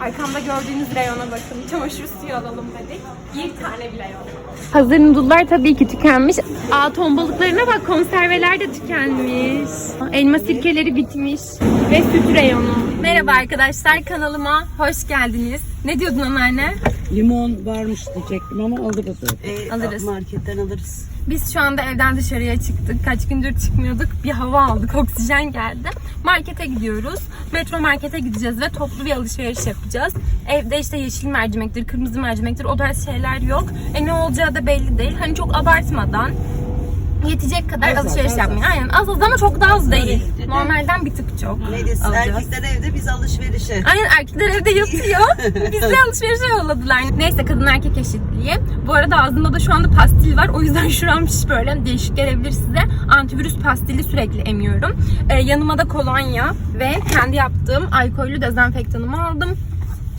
Arkamda gördüğünüz reyona bakın. Çamaşır suyu alalım dedik. Bir tane bile yok. Hazır noodle'lar tabii ki tükenmiş. Aa ton balıklarına bak konserveler de tükenmiş. Elma sirkeleri bitmiş. Ve süt reyonu. Merhaba arkadaşlar kanalıma hoş geldiniz. Ne diyordun anneanne? Limon varmış diyecektim ama alırız. Ee, Alırız. Marketten alırız. Biz şu anda evden dışarıya çıktık. Kaç gündür çıkmıyorduk. Bir hava aldık. Oksijen geldi. Markete gidiyoruz. Metro markete gideceğiz ve toplu bir alışveriş yapacağız. Evde işte yeşil mercimektir, kırmızı mercimektir o tarz şeyler yok. E ne olacağı da belli değil. Hani çok abartmadan yetecek kadar Az az, alışveriş az yapmaya. Aynen az az ama çok da az değil. Normalden bir tık çok. Neyse alacağız. erkekler evde biz alışverişe. Aynen erkekler evde yatıyor. Bizi alışverişe yolladılar. Neyse kadın erkek eşitliği. Bu arada ağzımda da şu anda pastil var. O yüzden şuram şiş böyle değişik gelebilir size. Antivirüs pastili sürekli emiyorum. Ee, yanıma da kolonya ve kendi yaptığım alkollü dezenfektanımı aldım.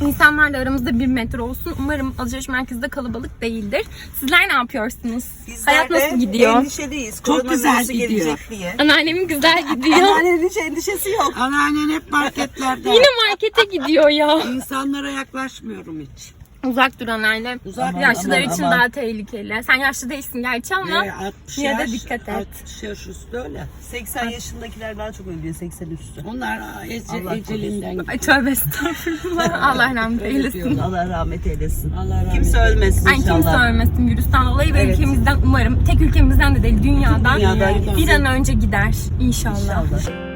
İnsanlarla aramızda bir metre olsun. Umarım alışveriş merkezinde kalabalık değildir. Sizler ne yapıyorsunuz? Bizler Hayat de nasıl gidiyor? Endişeliyiz. Çok güzel Koronavirüsü gidiyor. gelecek diye. Anneannemin güzel gidiyor. Anneannenin hiç endişesi yok. Anneannen hep marketlerde. Yine markete gidiyor ya. İnsanlara yaklaşmıyorum hiç. Uzak dur anneanne. Uzak, Yaşlılar aman, için aman. daha tehlikeli. Sen yaşlı değilsin gerçi ama Ee, 60 yine de yaş, dikkat et. 60 yaş üstü öyle. 80 yaşındakiler daha çok ölüyor 80 üstü. Onlar ece, Allah ecelinden Ay tövbe estağfurullah. Allah rahmet eylesin. Allah rahmet eylesin. Allah rahmet Kimse ölmesin Ay inşallah. kimse ölmesin virüsten dolayı ve Evet. ülkemizden umarım tek ülkemizden de değil dünyadan, Dünyadan bir an önce gider inşallah. İnşallah.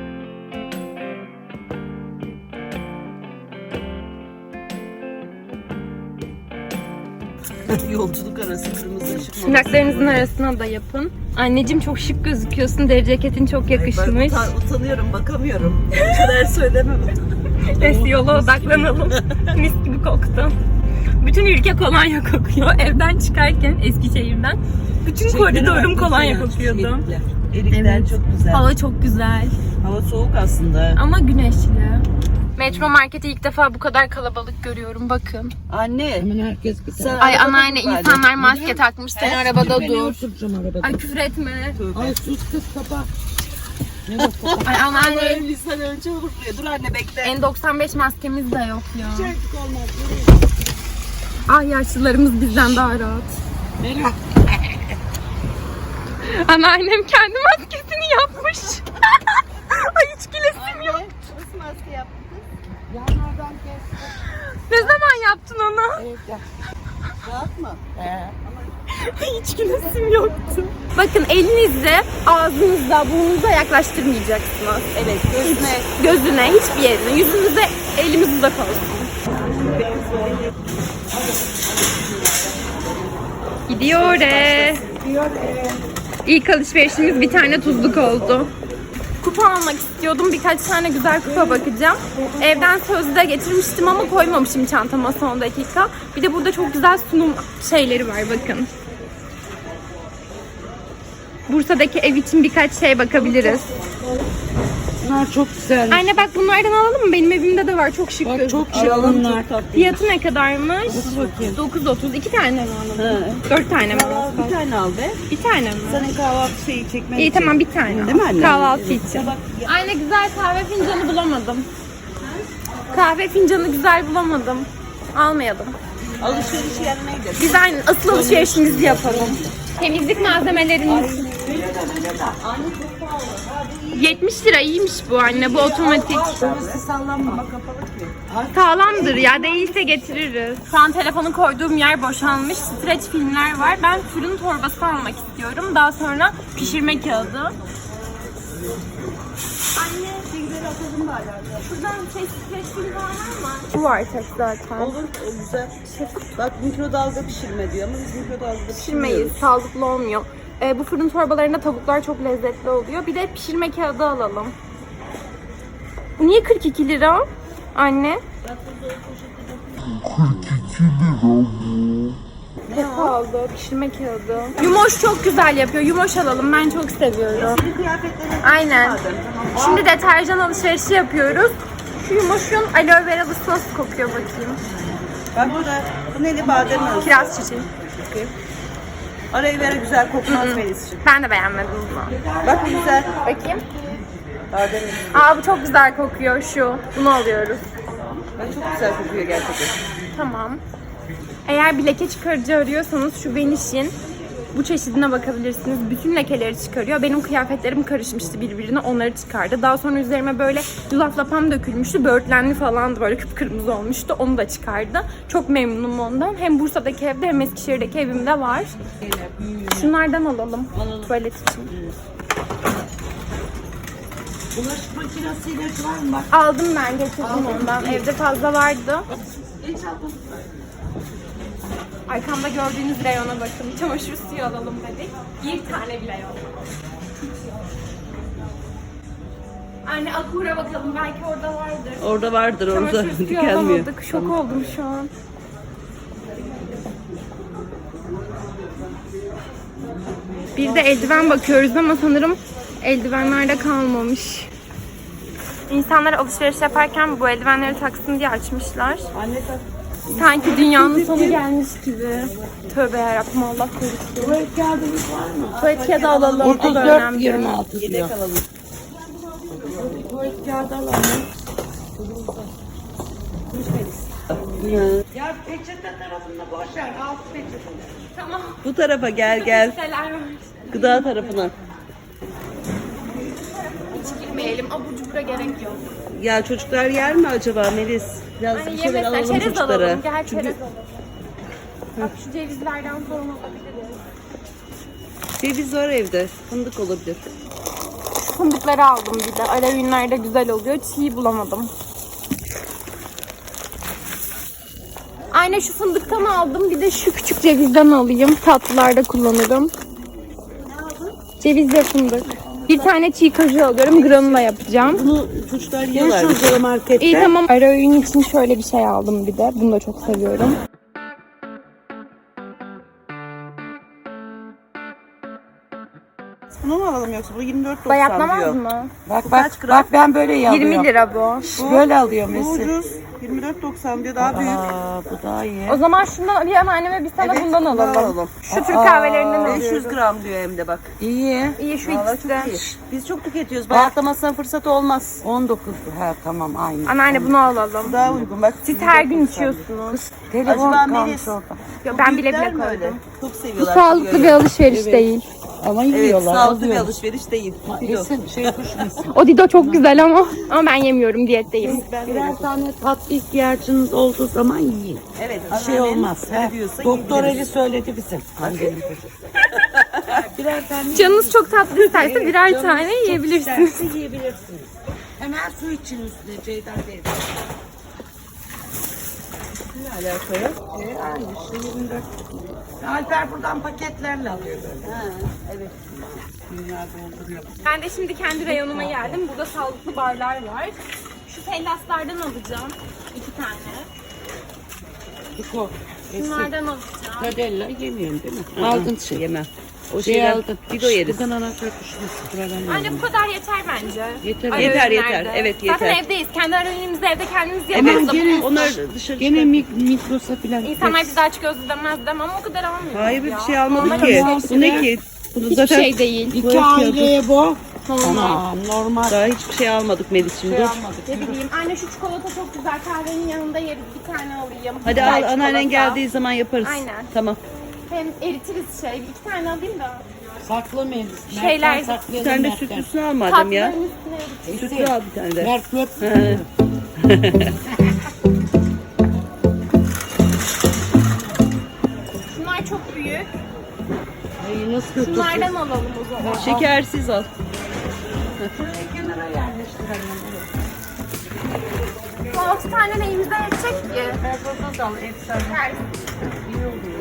Yolculuk arası kırmızı ışık. Tırnaklarınızın arasına da yapın. Anneciğim çok şık gözüküyorsun. Deri ceketin çok Ben yakışmış. utan- utanıyorum bakamıyorum. Şeyler söylemem. Neyse yola odaklanalım. Mis gibi koktu. Bütün ülke kolonya kokuyor. Evden çıkarken Eskişehir'den bütün koridorum kolonya kokuyordu. Erikler Evet. çok güzel. Hava çok güzel. Hava soğuk aslında. Ama güneşli. Metro marketi ilk defa bu kadar kalabalık görüyorum bakın. Anne. Hemen herkes Sen- tane. Ay Arabada anneanne dur bari. insanlar maske takmış. Sen arabada Ben dur. arabada. Ay küfür etme. Ay sus kız kapa. Ne bak Ay anneanne Evliysen önce vurmuyor. Dur anne bekle. N95 maskemiz de yok ya. Çocuk olmaz. Ay yaşlılarımız bizden daha rahat. Merak. Anneannem kendi maskesini yapmış. Ay hiç gülesim yok. Nasıl maske yaptın? Yanlardan kes. Ne zaman yaptın onu? Evde. Rahat mı? Ee, Hiç gülesim yoktu. Bakın elinizi ağzınıza, burnunuza yaklaştırmayacaksınız. Evet gözüne. Gözüne, hiçbir yerine. Yüzünüze elimiz uzak olsun. Gidiyor e. İlk alışverişimiz bir tane tuzluk oldu. Kupa almak istiyordum. Birkaç tane güzel kupa bakacağım. Evden sözde getirmiştim ama koymamışım çantama son dakika. Bir de burada çok güzel sunum şeyleri var bakın. Bursa'daki ev için birkaç şey bakabiliriz. Bunlar çok güzel. Anne bak bunlardan alalım mı? Benim evimde de var. Çok şık Bak çok şık Alalım bunlar. Fiyatı ne kadarmış? Dur bakayım. 9.30. İki tane mi alalım? He. Dört tane mi alalım? bir tane al be. Bir tane mi? Senin kahvaltı şeyi çekmen İyi için. tamam bir tane. Değil mi anne? Kahvaltı için. Bak, ya- Anne güzel kahve fincanı bulamadım. Kahve fincanı güzel bulamadım. Almayalım. Alışveriş yerine gidelim. Biz aynı asıl alışverişimizi yapalım. Temizlik malzemelerimiz. 70 lira iyiymiş bu anne bu otomatik. Kapalı ki. Sağlamdır ya değilse getiririz. Şu an telefonu koyduğum yer boşalmış. Streç filmler var. Ben fırın torbası almak istiyorum. Daha sonra pişirme kağıdı. Anne, Bari arada. şuradan film var mı? Bu var tek zaten. Olur o güzel. Bak mikrodalga pişirme diyor ama biz mikrodalgada Pişirmeyiz, sağlıklı olmuyor. Ee, bu fırın torbalarında tavuklar çok lezzetli oluyor. Bir de pişirme kağıdı alalım. Bu niye 42 lira? Anne. Ne kaldı? Pişirme kağıdı. Yumoş çok güzel yapıyor. Yumoş alalım. Ben çok seviyorum. Aynen. Şimdi deterjan alışverişi yapıyoruz. Şu yumoşun aloe veralısı nasıl kokuyor bakayım. Bak burada bu neydi badem özü. Kiraz çiçeği. Araya vere güzel kokmaz Melis'ciğim. Ben de beğenmedim bunu. Bak bu güzel. Bakayım. Badem özü. Aa bu çok güzel kokuyor şu. Bunu alıyoruz. Ben çok güzel kokuyor gerçekten. Tamam. Eğer bir leke çıkarıcı arıyorsanız şu Veniş'in bu çeşidine bakabilirsiniz. Bütün lekeleri çıkarıyor. Benim kıyafetlerim karışmıştı birbirine. Onları çıkardı. Daha sonra üzerime böyle yulaf lapam dökülmüştü. Böğürtlenli falandı. Böyle kıpkırmızı olmuştu. Onu da çıkardı. Çok memnunum ondan. Hem Bursa'daki evde hem Eskişehir'deki evimde var. Şunlardan alalım. Tuvalet için. Bulaşık makinesiyle var mı? Aldım ben getirdim ondan. Evde fazla vardı. Arkamda gördüğünüz reyona bakın. Çamaşır suyu alalım dedik. Bir tane bile yok. Anne Akura bakalım. Belki orada vardır. Orada vardır orada Çamaşır suyu tükenmiyor. alamadık. Şok oldum şu an. Bir de eldiven bakıyoruz ama sanırım eldivenlerde kalmamış. İnsanlar alışveriş yaparken bu eldivenleri taksın diye açmışlar. Anne tak. Sanki dünyanın sonu gelmiş gibi. Tövbe yarabbim Allah korusun. Tuvalet kağıdımız var mı? Tuvalet kağıdı alalım. o da 34 önemli. 26 diyor. Alalım. Tuvalet kağıdı alalım. Ya peçete tarafında boş ver. Alt peçete. Tamam. Bu tarafa gel gel. Gıda tarafına. Hiç girmeyelim. Abur cubura gerek yok. Ya çocuklar yer mi acaba Melis? Biraz Hani bir şeyler alalım Çerez çocuklara. alalım. Gel Çünkü çerez alalım. Bak şu cevizlerden sorun olabilir. ceviz var evde. Fındık olabilir. Fındıkları aldım bir de. Ara güzel oluyor. Çiğ bulamadım. Aynen şu fındıktan aldım. Bir de şu küçük cevizden alayım. Tatlılarda kullanırım. Ceviz ve fındık. Bir tane çiğ kaju alıyorum. Granula yapacağım. Bunu çocuklar yiyorlar. şurada markette. İyi tamam. Ara öğün için şöyle bir şey aldım bir de. Bunu da çok seviyorum. Bunu mu alalım yoksa bu 24.90 Bayatlamaz diyor. mı? Bak bak Kaç gram? bak ben böyle alıyorum. 20 lira bu. Böyle alıyorum Bu mesela. ucuz. 24.90 diyor daha büyük. Aa bu daha iyi. O zaman şundan bir anneanneme bir tane Evet, bundan bundan alalım. alalım. Şu Türk kahvelerinden 500 alıyoruz. gram diyor hem de bak. İyi. İyi şu Vallahi ikisi çok de. iyi. Biz çok tüketiyoruz. Bayatlamazsan fırsat olmaz. 19 ha tamam aynı. Anneanne bunu alalım. Daha uygun bak. Siz her gün içiyorsunuz. Telefon Acaba kalmış Melis. orada. Ben bile Büyükler bile mi öyle? koydum. Çok Bu seviyorlar. sağlıklı bir alışveriş değil. Ama Evet yiyorlar. sağlıklı bir alıyorlar. alışveriş değil. Kilo. Yesin şey düşmesin. O Dido çok güzel ama ama ben yemiyorum diyetteyim. Birer tane tatlı ihtiyacınız olduğu zaman yiyin. Evet. Bir şey olmaz. öyle diyorsa Doktor yiyebiliriz. eli söyledi bizim. Annenin. Birer tane Canınız çok tatlı isterse birer tane yiyebilirsiniz. isterse yiyebilirsiniz. Hemen su için üstüne Ceyda teyze. Ne alaka ya? Ee, aynı işte 24. Alper buradan paketlerle alıyor böyle. Ha, evet. Dünya dolduruyor. Ben de şimdi kendi reyonuma geldim. Burada sağlıklı barlar var. Şu fellaslardan alacağım. iki tane. Diko. Esin. Bunlardan alacağım. Kadella yemiyorsun değil mi? Aldın şey. Yemem. O Şey şeyden aldın. Dido yeriz. Bugün ana çöküşmüşsün. Buradan Anne bu kadar yeter bence. Yeter. Ara Yeter, yeter. Evet, Zaten yeter. evdeyiz. Kendi ara öğünümüzü evde kendimiz Evet. yapıyoruz. da gene- Onlar dışarı Gene mik mikrosa falan. İnsanlar bizi aç gözlü demez demem ama o kadar almıyor. Hayır bir şey almadık ki. Bu ne ki? Bunu Hiçbir zaten şey değil. İki aileye bu. Normal. Tamam normal. daha hiçbir şey almadık Melis'cim. Şey Dur. almadık. Ne bileyim. Anne şu çikolata çok güzel. Kahvenin yanında yeriz. Bir tane alayım. Hadi Güzel al anneannen çikolata. geldiği zaman yaparız. Aynen. Tamam. Hem eritiriz şey. İki tane alayım da. Saklı Melis. Şeyler- Bir saklayalım tane de Mert'ten. sütlüsünü al madem ya. Tatlıların üstüne eritiriz. Sütlü al bir tane de. Mert göt. nasıl? Şunlardan alalım o zaman. Şekersiz al. Şuraya kenara yerleştirelim. Bu altı tane neyimizden yetecek ki? Mert'e da al. Efsane. Şekersiz. İyi oluyor.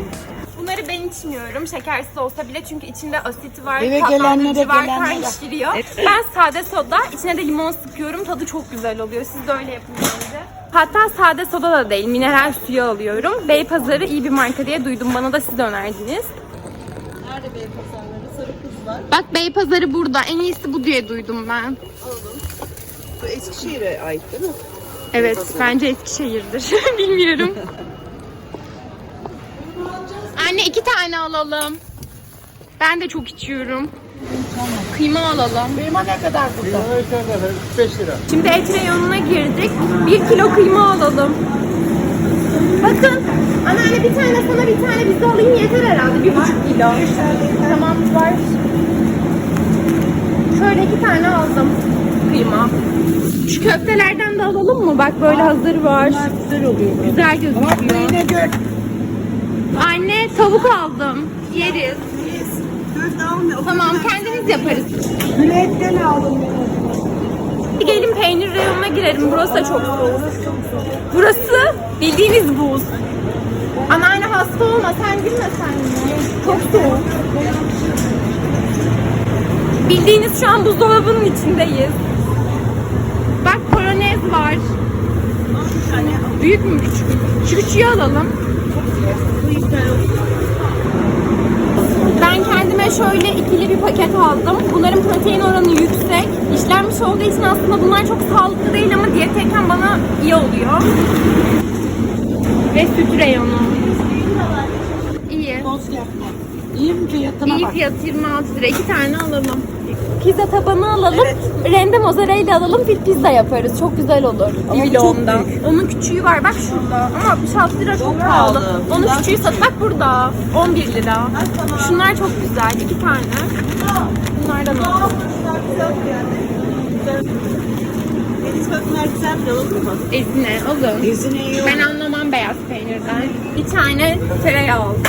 Bunları ben içmiyorum. Şekersiz olsa bile çünkü içinde asiti var, Eve tatlandırıcı gelenlere, var, gelenlere. Evet. Ben sade soda, içine de limon sıkıyorum. Tadı çok güzel oluyor. Siz de öyle yapın bence. Hatta sade soda da değil, mineral suyu alıyorum. Beypazarı iyi bir marka diye duydum. Bana da siz önerdiiniz. Nerede Beypazarları? Sarı kız var. Bak Beypazarı burada. En iyisi bu diye duydum ben. Bu Eskişehir'e ait değil mi? Evet, bence Eskişehir'dir. Bilmiyorum. Anne iki tane alalım. Ben de çok içiyorum. Kıyma alalım. Kıyma ne kadar burada? 5 lira. Şimdi et reyonuna girdik. Bir kilo kıyma alalım. Bakın. Anneanne bir tane sana bir tane bize alayım yeter herhalde. Bir buçuk kilo. Tamam var. Şöyle iki tane aldım kıyma. Şu köftelerden de alalım mı? Bak böyle hazır var. Güzel oluyor. Güzel gözüküyor. Yine gör. Anne tavuk aldım. Yeriz. Tamam kendimiz yaparız. Gületten aldım. Gelin peynir reyonuna girelim. Burası da çok soğuk. Burası bildiğiniz buz. Anneanne hasta olma. Sen gülme sen. Çok soğuk. Bildiğiniz şu an buzdolabının içindeyiz. Bak polonez var. Büyük mü küçük? mü? Şu küçüğü alalım. Ben kendime şöyle ikili bir paket aldım. Bunların protein oranı yüksek. İşlenmiş olduğu için aslında bunlar çok sağlıklı değil ama diyetteyken bana iyi oluyor. Ve süt reyonu. İyi. İyi mi fiyatına İyi bak. fiyat 26 lira. İki tane alalım. Pizza tabanı alalım. Rende mozzarella alalım. Bir pizza yaparız. Çok güzel olur. Ama bu çok. Onun küçüğü var. Bak şurada. Ama 66 lira çok, pahalı. pahalı. Onun küçüğü sat. Bak burada. 11 lira. Şunlar çok güzel. İki tane. Bunlardan alalım. Deniz köfteler güzel bir alalım mı? Ezine alın. İzini iyi Ben anlamam beyaz peynirden. Bir tane tereyağı aldım.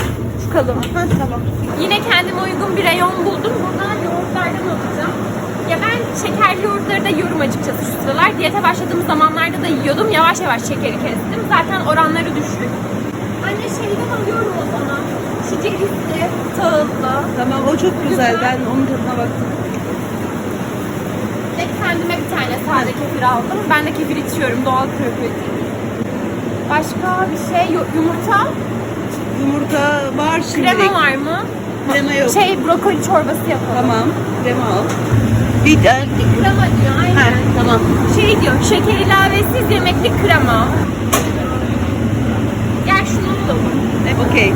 Çıkalım. tamam. Yine kendime uygun bir reyon buldum. Buradan yoğurtlardan alacağım. Ya ben şekerli yoğurtları da yiyorum açıkçası şu sıralar. Diyete başladığım zamanlarda da yiyordum. Yavaş yavaş şekeri kestim. Zaten oranları düştük. Anne şeyden alıyorum o zaman. Şekerlisi, tahıllı. Tamam o çok güzel. Ben onun tadına baktım. Ve kendime bir tane sade kefir aldım. Ben de kefir içiyorum. Doğal probiyotik. Başka bir şey yok. Yumurta. Yumurta var şimdilik. Krema var mı? Krema yok. Şey brokoli çorbası yapalım. Tamam. Krema al. Bir tane. Krema diyor aynen. Ha, tamam. Şey diyor, şeker ilavesiz yemekli krema. Gel şunu bulalım. Okey.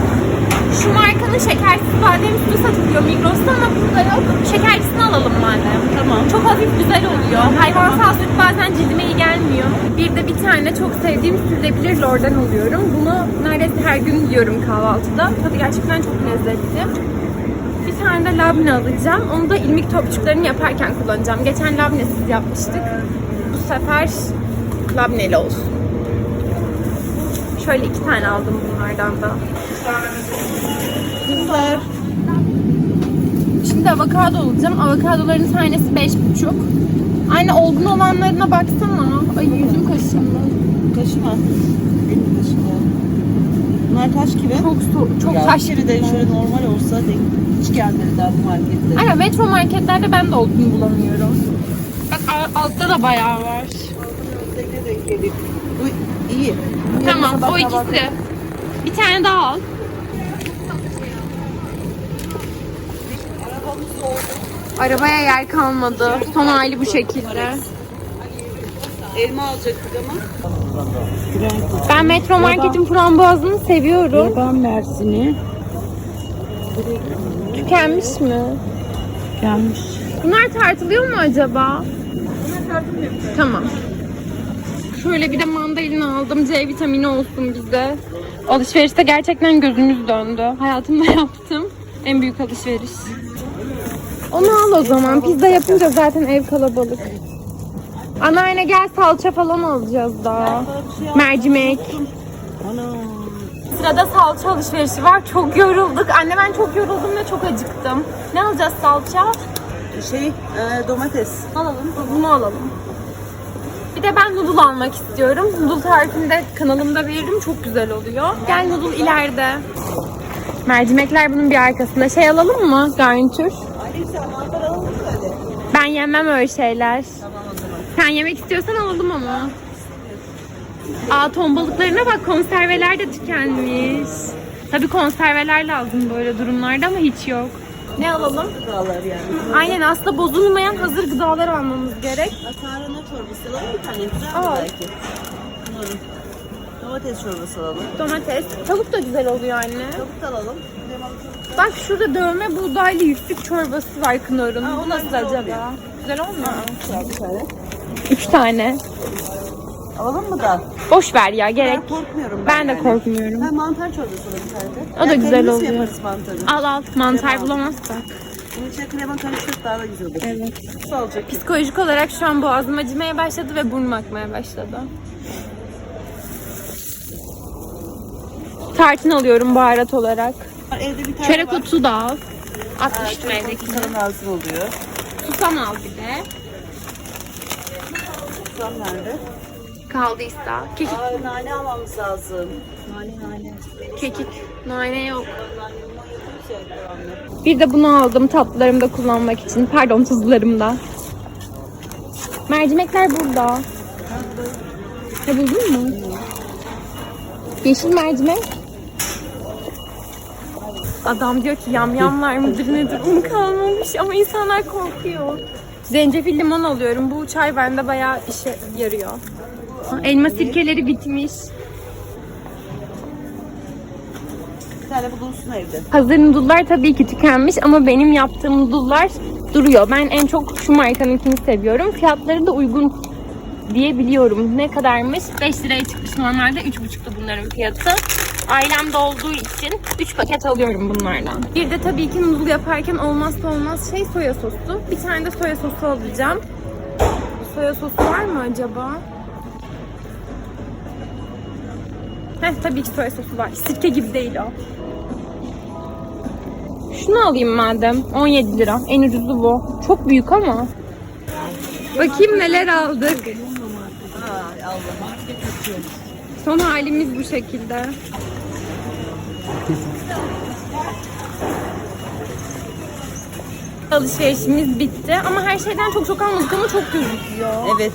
Şu markanın şekersiz badem sütü satılıyor Migros'ta ama burada yok. Şekerlisini alalım madem. Tamam. Çok hafif güzel oluyor. Hayvansal süt bazen cildime iyi gelmiyor. Bir de bir tane çok sevdiğim sürülebilir lordan alıyorum. Bunu neredeyse her gün yiyorum kahvaltıda. Tadı gerçekten çok lezzetli. Bir tane de labne alacağım. Onu da ilmik topçuklarını yaparken kullanacağım. Geçen labnesiz yapmıştık. Bu sefer labneli olsun. Şöyle iki tane aldım bunlardan da. Kızlar. Şimdi avokado alacağım. Avokadoların tanesi beş buçuk. Aynı olgun olanlarına baksana. Ay yüzüm kaşındı. Kaşıma. Benim kaşıma. Bunlar taş gibi. Çok soğuk, çok Ya taş gibi. de şöyle normal olsa de hiç gelmediler bu markette. Aynen metro marketlerde ben de olgun bulamıyorum. Bak altta da bayağı var. Bu iyi. Tamam o ikisi. Bir tane daha al. Arabaya yer kalmadı. Son hali bu şekilde. Elma alacaktık ama. Ben Metro Market'in frambuazını seviyorum. Yaban mersini Tükenmiş mi? gelmiş. Bunlar tartılıyor mu acaba? Tamam. Şöyle bir de mandalina aldım. C vitamini olsun bize. Alışverişte gerçekten gözümüz döndü. Hayatımda yaptım. En büyük alışveriş. Onu al o zaman. Pizza yapınca zaten ev kalabalık. Anneanne gel salça falan alacağız daha. Mercimek. Ana. Sırada salça alışverişi var. Çok yorulduk. Anne ben çok yoruldum ve çok acıktım. Ne alacağız salça? Şey, e, domates. Alalım. Bunu alalım. Bir de ben noodle almak istiyorum. Noodle tarifini de kanalımda veririm. Çok güzel oluyor. Gel noodle ileride. Mercimekler bunun bir arkasında. Şey alalım mı? Garnitür. Ben yemem öyle şeyler. Tamam o zaman. Sen yemek istiyorsan alalım ama. Aa ton balıklarına bak konserveler de tükenmiş. Tabii konserveler lazım böyle durumlarda ama hiç yok. Ne alalım? Gıdalar yani. Aynen aslında bozulmayan hazır gıdalar almamız gerek. Tarhana çorbası alalım bir tane. Güzel belki? Domates çorbası alalım. Domates. Tavuk da güzel oluyor anne. Tavuk da alalım. Bak şurada dövme buğdaylı yüzlük çorbası var Knorr'un. Bu nasıl acaba? Güzel olmuyor mu? Üç tane. Alalım mı da? Boş ver ya gerek. Ben korkmuyorum Ben de yani. korkmuyorum. Ha, mantar çorbası olur bir tane de. O da güzel kendimiz oluyor. yaparız mantarı. Al al mantar bulamazsak. Bunun içine krema karıştırıp daha da güzel olur. Evet. Su alacak. Psikolojik olarak şu an boğazım acımaya başladı ve burnum akmaya başladı. Tarçın alıyorum baharat olarak. Evde bir tane Çörek var. otu da al. Ha, 60 çörek otu evdeki. sana lazım oluyor. Susam al bir de. Susam nerede? Kaldıysa. Kekik. Aa, nane almamız lazım. Nane nane. Kekik. Nane yok. Bir de bunu aldım tatlılarımda kullanmak için. Pardon tuzlarımda. Mercimekler burada. Ha buldun mu? Yeşil mercimek. Adam diyor ki yamyamlar mıdır nedir un kalmamış ama insanlar korkuyor. Zencefil limon alıyorum. Bu çay bende bayağı işe yarıyor. Elma sirkeleri bitmiş. Bir tane bulunsun evde. Hazır noodle'lar tabii ki tükenmiş ama benim yaptığım noodle'lar duruyor. Ben en çok şu markanınkini seviyorum. Fiyatları da uygun diyebiliyorum. Ne kadarmış? 5 liraya çıkmış normalde 3,5'tu bunların fiyatı. Ailemde olduğu için 3 paket alıyorum bunlardan. Bir de tabii ki noodle yaparken olmazsa olmaz şey soya sosu. Bir tane de soya sosu alacağım. Soya sosu var mı acaba? Heh tabii ki soya sosu var. Sirke gibi değil o. Şunu alayım madem. 17 lira. En ucuzu bu. Çok büyük ama. Bakayım neler aldık. Son halimiz bu şekilde. Alışverişimiz bitti ama her şeyden çok çok almadık ama çok gözüküyor. Evet.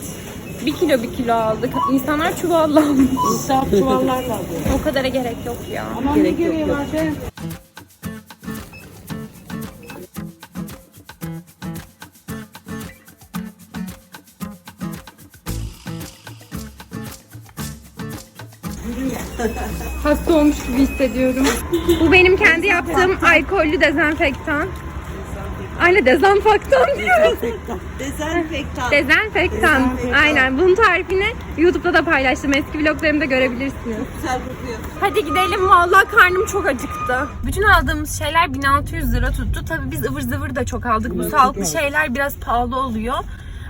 Bir kilo bir kilo aldık. İnsanlar çuvalla almış. İnsan çuvallarla alıyor. O kadara gerek yok ya. Gerek yok. yok. Hasta olmuş gibi hissediyorum. Bu benim kendi yaptığım alkollü dezenfektan. Aynen dezenfektan. Dezenfektan. Dezenfektan. Dezenfektan. Aynen. Bunun tarifini YouTube'da da paylaştım. Eski vloglarımda görebilirsiniz. Güzel kokuyor. Hadi gidelim. Vallahi karnım çok acıktı. Bütün aldığımız şeyler 1600 lira tuttu. Tabii biz ıvır zıvır da çok aldık. Bu sağlıklı şeyler biraz pahalı oluyor.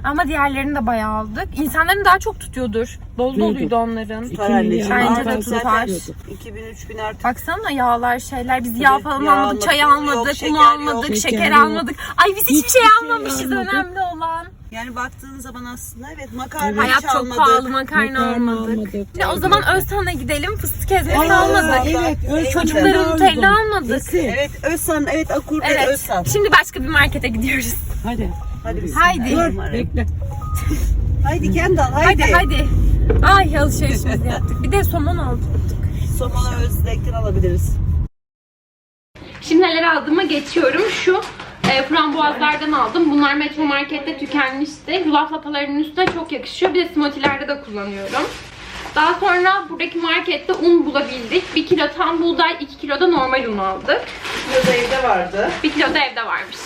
Ama diğerlerini de bayağı aldık. İnsanların daha çok tutuyordur. Dolu doluydu onların. Tutar anneciğim. Bence de tutar. zaten 2000-3000 artık. Baksana yağlar şeyler. Biz yağ falan yağ almadık, çay almadık, almadık, un şeker almadık, şeker, şeker yok. almadık. Ay biz hiçbir şey almamışız önemli olan. Yani baktığın zaman aslında evet makarna Hayat hiç çok almadık. pahalı makarna, Makarna almadık. almadık. Ne, o zaman Öztan'a gidelim fıstık ezmesi Aa, almadık. Evet, Evet, Çocukların Nutella almadık. Evet Özsan, evet Akur ve Evet. Özsan. Şimdi başka bir markete gidiyoruz. Hadi. Hadi biz. Haydi. Bekle. Haydi Kendal Hadi haydi. hadi. Ay alışverişimizi yaptık. Bir de somon aldık. Somonu Özlek'ten alabiliriz. Şimdi neler aldığıma geçiyorum. Şu e, frambuazlardan aldım. Bunlar Metro Market'te tükenmişti. Yulaf lapalarının üstüne çok yakışıyor. Bir de smoothie'lerde de kullanıyorum. Daha sonra buradaki markette un bulabildik. 1 kilo tam buğday, 2 kilo da normal un aldık. Burada evde vardı. 1 kilo da evde varmış.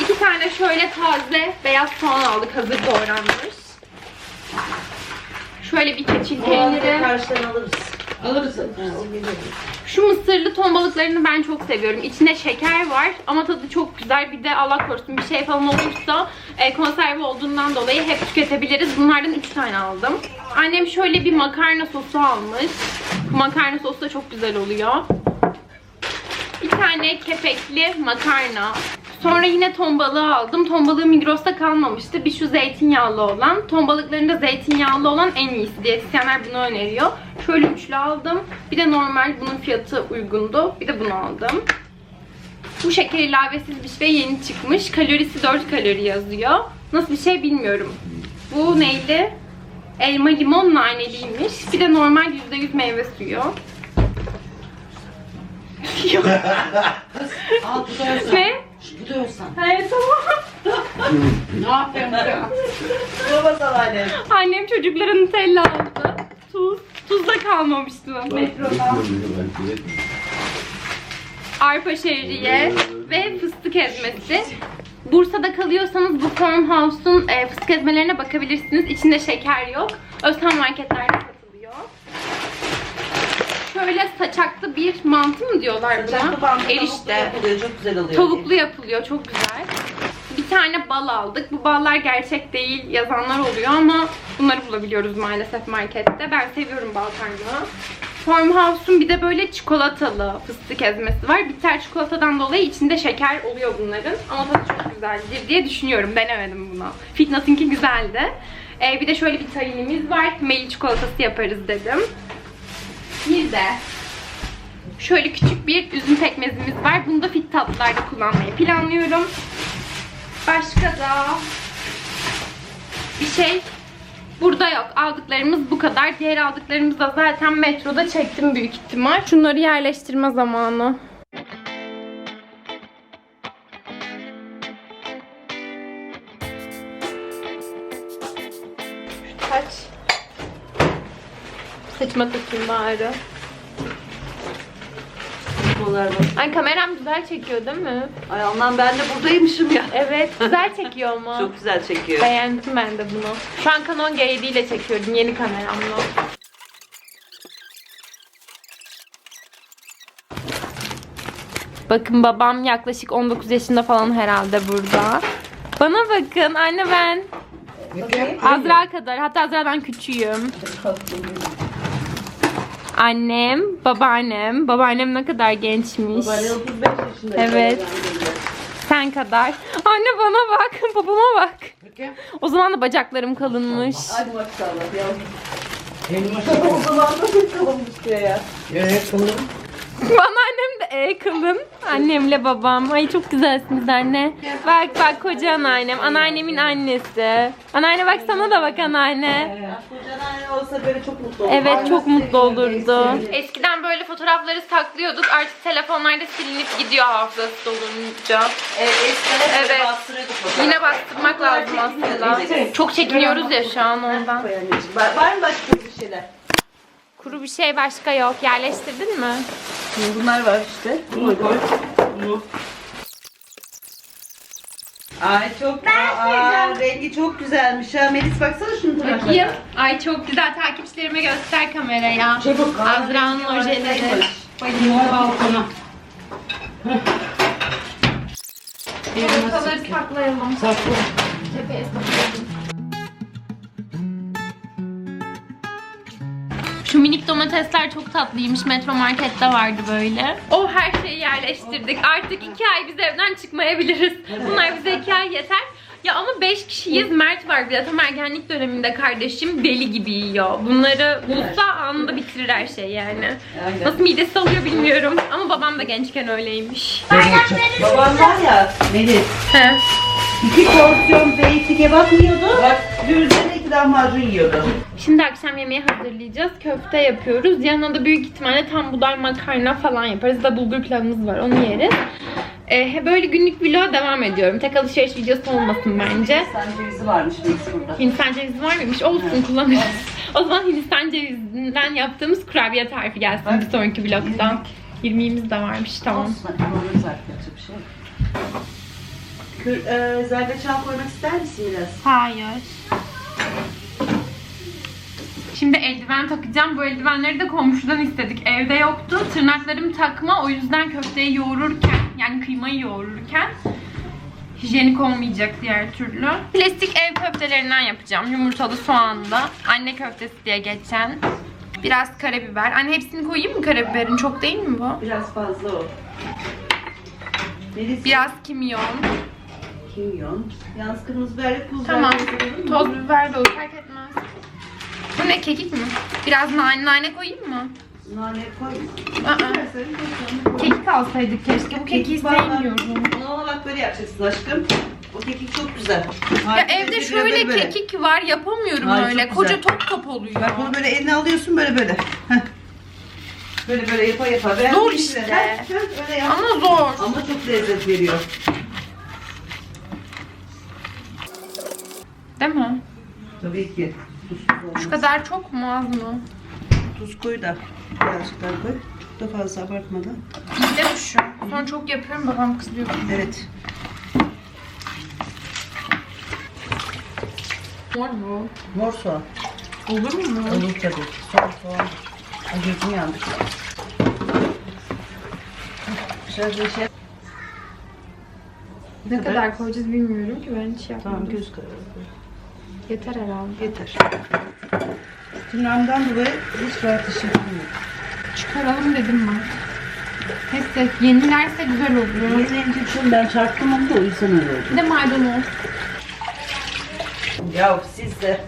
İki tane şöyle taze beyaz soğan aldık hazır doğranmış. Şöyle bir keçil peyniri. Karşıdan alırız. Alırız. Şu mısırlı ton balıklarını ben çok seviyorum. İçinde şeker var ama tadı çok güzel. Bir de Allah korusun bir şey falan olursa e, konserve olduğundan dolayı hep tüketebiliriz. Bunlardan 3 tane aldım. Annem şöyle bir makarna sosu almış. Makarna sosu da çok güzel oluyor. Bir tane kepekli makarna. Sonra yine ton balığı aldım. Ton balığı Migros'ta kalmamıştı. Bir şu zeytinyağlı olan. Ton balıklarında zeytinyağlı olan en iyisi. Diyetisyenler bunu öneriyor. Şöyle üçlü aldım. Bir de normal bunun fiyatı uygundu. Bir de bunu aldım. Bu şeker ilavesiz bir şey yeni çıkmış. Kalorisi 4 kalori yazıyor. Nasıl bir şey bilmiyorum. Bu neydi? Elma limon naneliymiş. Bir de normal %100 meyve suyu. Yok. Al bu da Özlem. ne? Bu da Özlem. Evet tamam. Ne yapıyorsun ya? Babası annem. Annem çocuklara Nutella aldı. Tuz. Tuz da kalmamıştı metroda. arpa şehriye ve fıstık ezmesi. Bursa'da kalıyorsanız bu Farmhouse'un e, fıstık ezmelerine bakabilirsiniz. İçinde şeker yok. Özhan marketlerde. Şöyle saçaklı bir mantı mı diyorlar buna? bandı tavuklu Erişte. yapılıyor. Çok güzel oluyor. Tavuklu yapılıyor. Çok güzel. Bir tane bal aldık. Bu ballar gerçek değil yazanlar oluyor ama bunları bulabiliyoruz maalesef markette. Ben seviyorum bal tarzını. Farmhouse'un bir de böyle çikolatalı fıstık ezmesi var. Bitter çikolatadan dolayı içinde şeker oluyor bunların. Ama tadı çok güzeldir diye düşünüyorum. Denemedim bunu. Fitness'inki güzeldi. Ee, bir de şöyle bir tayinimiz var. Meli çikolatası yaparız dedim. Bir de Şöyle küçük bir üzüm pekmezimiz var. Bunu da fit tatlılarda kullanmayı planlıyorum. Başka da bir şey burada yok. Aldıklarımız bu kadar. Diğer aldıklarımız da zaten metroda çektim büyük ihtimal. Şunları yerleştirme zamanı. Saçıma takayım bari. Bunlar bak. Ay kameram güzel çekiyor değil mi? Ay Allah'ım ben de buradaymışım ya. Evet güzel çekiyor ama. Çok güzel çekiyor. Beğendim ben de bunu. Şu an Canon G7 ile çekiyorum yeni kameramla. Bakın babam yaklaşık 19 yaşında falan herhalde burada. Bana bakın anne ben. Azra kadar hatta Azra'dan küçüğüm. Annem, babaannem. Babaannem ne kadar gençmiş. Bari 35 yaşında. Evet. Sen kadar. Anne bana bak, babama bak. O zaman da bacaklarım kalınmış. Hadi maşallah ya. Elma O zaman da kalınmış ya. Evet kılım. Bana annem de e kılın. Annemle babam. Ay çok güzelsiniz anne. Bak bak koca anneannem. Anneannemin annesi. Anneanne bak sana da bak anneanne. Olsa böyle çok mutlu olur. Evet çok mutlu olurdu. Eskiden böyle fotoğrafları saklıyorduk. Artık telefonlarda silinip gidiyor hafızası dolunca. Evet, eskiden Evet. evet. bastırıyorduk fotoğrafı. Yine bastırmak lazım aslında. Çok çekiniyoruz ya şu an ondan. Koy anneciğim. Var, var mı başka bir şeyler? Kuru bir şey başka yok. Yerleştirdin mi? Bunlar var işte. Bunu koy. Bunu. Ay çok aa, rengi çok güzelmiş ha. Melis baksana şunu tırnaklarına. Bakayım. Ay çok güzel. Takipçilerime göster kameraya. Çabuk. Azra'nın ojeleri. Bunlar balkona. Yumurtaları saklayalım. Saklı. Tepeye saklayalım. Şu minik domatesler çok tatlıymış. Metro markette vardı böyle. O her şeyi yerleştirdik. Artık iki ay biz evden çıkmayabiliriz. Bunlar bize iki ay yeter. Ya ama beş kişiyiz. Mert var bir de tam ergenlik döneminde kardeşim deli gibi yiyor. Bunları bulsa anında bitirir her şey yani. Nasıl midesi alıyor bilmiyorum. Ama babam da gençken öyleymiş. Babam var ya Melis. He. iki porsiyon beyti kebap yiyordu. Bak iki lahmacun yiyordu. Şimdi akşam yemeği hazırlayacağız. Köfte yapıyoruz. Yanına da büyük ihtimalle tam buğday makarna falan yaparız. Da bulgur pilavımız var. Onu yeriz. Ee, böyle günlük vloga devam ediyorum. Tek alışveriş videosu olmasın bence. Sen cevizi varmış burada. Hindistan cevizi var mıymış? Olsun kullanırız. O zaman Hindistan cevizinden yaptığımız kurabiye tarifi gelsin bir sonraki vlogdan. 20'imiz de varmış tamam. Olsun bir şey. Kır, e, zerdeçal koymak ister misin biraz? Hayır. Şimdi eldiven takacağım. Bu eldivenleri de komşudan istedik. Evde yoktu. Tırnaklarım takma. O yüzden köfteyi yoğururken, yani kıymayı yoğururken hijyenik olmayacak diğer türlü. Plastik ev köftelerinden yapacağım. Yumurtalı soğanlı. Anne köftesi diye geçen. Biraz karabiber. Anne hepsini koyayım mı karabiberin? Çok değil mi bu? Biraz fazla o. Biraz kimyon. Kimyon. Yalnız kırmızı biberle pul biber Tamam. koyalım mı? Toz biber de olur fark etmez. Bu ne kekik mi? Biraz nane, nane koyayım mı? Nane koy. Aa. İstersen. Kekik alsaydık keşke. Bu kekiği var. sevmiyorum. Ona bak böyle yapacaksın aşkım. O kekik çok güzel. Ya Harika evde şöyle böyle böyle. kekik var yapamıyorum Ay, öyle. Koca top top oluyor. Bak bunu böyle eline alıyorsun böyle böyle. Heh. Böyle böyle yapa yapa. Beğendin Zor mi? işte. Heh, heh, Öyle yap. Ama zor. Ama çok lezzet veriyor. Değil mi? Tabii ki. Tuzsuz olmaz. Şu kadar çok mu az mı? Tuz koy da birazcık daha koy. Çok da fazla abartmadan. Bizde düşün. Sonra çok yapıyorum babam kızıyor. Evet. Mor mu? Mor soğan. Olur mu? Olur tabii. Soğan soğan. Ay gözüm yandı. Şöyle şey. Ne kadar koyacağız bilmiyorum ki ben hiç yapmadım. Tamam göz kararı. Yeter herhalde. Yeter. Tırnağımdan dolayı hiç tartışım yok. Çıkaralım dedim ben. Neyse yenilerse güzel oluyor. Yediğince için ben çarptım onu da o yüzden öyle oldu. Bir de maydanoz. Ya siz de.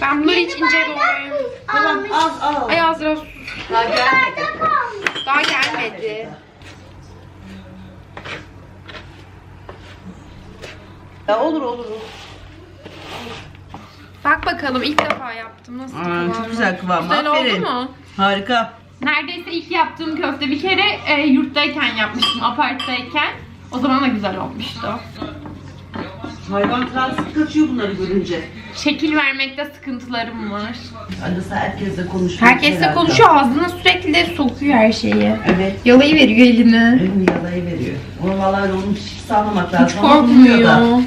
Ben bunları hiç ince doğrayayım. Tamam al al. Ay Azra sus. Daha gelmedi. Daha gelmedi. Ya olur olur. olur. Bak bakalım ilk defa yaptım. Nasıl Aa, kıvamı? çok güzel kıvam. Güzel Aferin. oldu mu? Harika. Neredeyse ilk yaptığım köfte bir kere e, yurttayken yapmıştım, aparttayken. O zaman da güzel olmuştu. Hayvan transit kaçıyor bunları görünce. Şekil vermekte sıkıntılarım var. Annesi herkesle konuşuyor. Herkesle herhalde. konuşuyor, ağzına sürekli de sokuyor her şeyi. Evet. Yalayı veriyor eline. Elim yalayı veriyor. Onu vallahi onu hiç sağlamak lazım. Hiç korkmuyor.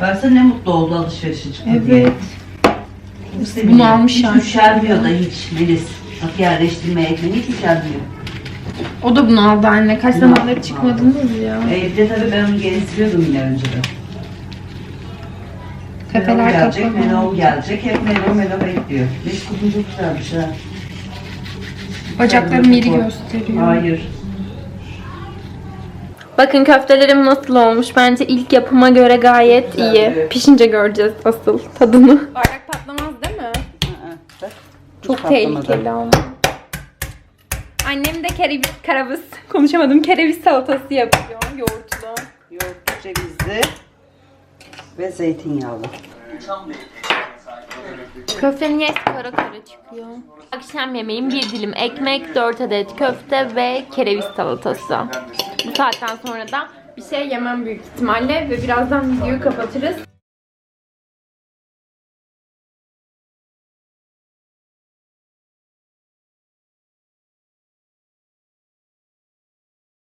Versene ne mutlu oldu alışverişe çıktı Evet. Kimse Bunu almış Hiç yani. üşenmiyor da hiç Melis. Bak yerleştirmeye ekmeği hiç üşenmiyor. O da bunu aldı anne. Kaç zamanları çıkmadınız ya. Evde tabii ben onu gezdiriyordum yine önceden. Tepeler gelecek, menol gelecek. Hep menol menol bekliyor. Beş kuzum çok güzelmiş ha. Bacaklarım yeri gösteriyor. Hayır. Bakın köftelerim nasıl olmuş. Bence ilk yapıma göre gayet Güzel, iyi. evet. Pişince göreceğiz asıl tadını. Bardak patlamaz değil mi? Bak. Çok patlamadı. tehlikeli ama. Annem de kereviz, karaviz, konuşamadım. Kereviz salatası yapıyor yoğurtlu. Yoğurtlu cevizli ve zeytinyağlı. Köftenin yes kara kara çıkıyor. Akşam yemeğim bir dilim ekmek, 4 adet köfte ve kereviz salatası. Bu saatten sonra da bir şey yemem büyük ihtimalle ve birazdan videoyu kapatırız.